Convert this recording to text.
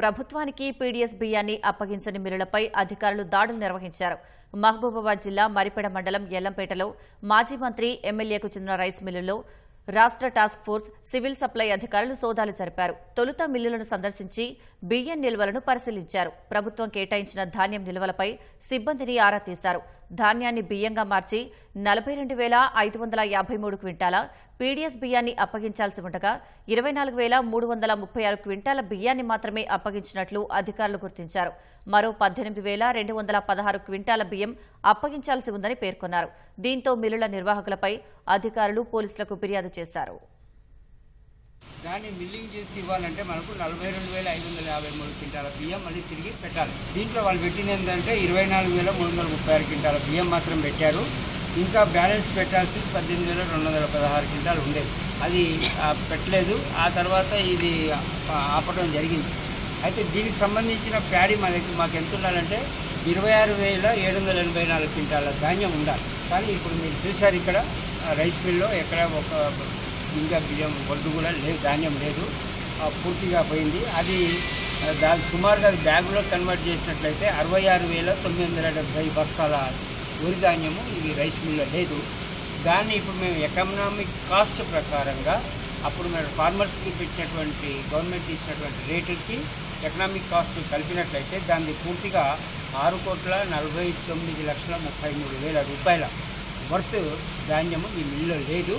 ప్రభుత్వానికి పీడీఎస్ బియ్యాన్ని అప్పగించని మిల్లులపై అధికారులు దాడులు నిర్వహించారు. మహబూబాబాద్ జిల్లా మరిపెడ మండలం ఎల్లంపేటలో మాజీ మంత్రి ఎమ్మెల్యేకు చెందిన రైస్ మిల్లులో రాష్ట్ర టాస్క్ ఫోర్స్ సివిల్ సప్లై అధికారులు సోదాలు జరిపారు. తొలుత మిల్లులను సందర్శించి బియ్యం నిల్వలను పరిశీలించారు. ప్రభుత్వం కేటాయించిన ధాన్యం నిల్వలపై సిబ్బందిని ఆరా తీశారు. ధాన్యాన్ని బియ్యంగా మార్చి నలభై రెండు వేల ఐదు వందల యాభై మూడు క్వింటాల పీడీఎస్ బియ్యాన్ని అప్పగించాల్సి ఉండగా ఇరవై నాలుగు వేల మూడు వందల ముప్పై ఆరు క్వింటాల బియ్యాన్ని మాత్రమే అప్పగించినట్లు అధికారులు గుర్తించారు. మరో పద్దెనిమిది వేల రెండు వందల పదహారు క్వింటాల బియ్యం అప్పగించాల్సి ఉందని పేర్కొన్నారు. దీంతో మిల్లుల నిర్వాహకులపై అధికారులు పోలీసులకు ఫిర్యాదు చేశారు. దాన్ని మిల్లింగ్ చేసి ఇవ్వాలంటే మనకు నలభై రెండు వేల ఐదు వందల యాభై మూడు క్వింటాల బియ్యం మళ్ళీ తిరిగి పెట్టాలి. దీంట్లో వాళ్ళు పెట్టింది ఏంటంటే ఇరవై నాలుగు వేల మూడు వందల ముప్పై ఆరు క్వింటాల బియ్యం మాత్రం పెట్టారు. ఇంకా బ్యాలెన్స్ పెట్టాల్సి పద్దెనిమిది వేల రెండు వందల పదహారు క్వింటాలు ఉండేది అది పెట్టలేదు. ఆ తర్వాత ఇది ఆపడం జరిగింది. అయితే దీనికి సంబంధించిన ప్యాడీ మా దగ్గర మాకు ఎంత ఉండాలంటే ఇరవై ఆరు వేల ఏడు వందల ఎనభై నాలుగు క్వింటాల ధాన్యం ఉండాలి. కానీ ఇప్పుడు మీరు చూశారు ఇక్కడ రైస్ మిల్లో ఎక్కడ ఒక గింజ బియ్యం వడ్డు కూడా లేదు ధాన్యం లేదు. పూర్తిగా పోయింది. అది ఆ, దాని సుమారుగా అది బ్యాగులో కన్వర్ట్ చేసినట్లయితే అరవై ఆరు వేల తొమ్మిది వందల డెబ్బై బస్తాల వరి ధాన్యము ఇది రైస్ మిల్లో లేదు. దాన్ని ఇప్పుడు మేము ఎకనామిక్ కాస్ట్ ప్రకారంగా అప్పుడు మేము ఫార్మర్స్కి పెట్టినటువంటి గవర్నమెంట్ ఇచ్చినటువంటి రేటుకి ఎకనామిక్ కాస్ట్ కలిపినట్లయితే దాన్ని పూర్తిగా ఆరు కోట్ల నలభై తొమ్మిది లక్షల ముప్పై మూడు వేల రూపాయల వర్త్ ధాన్యము ఈ మిల్లులో లేదు.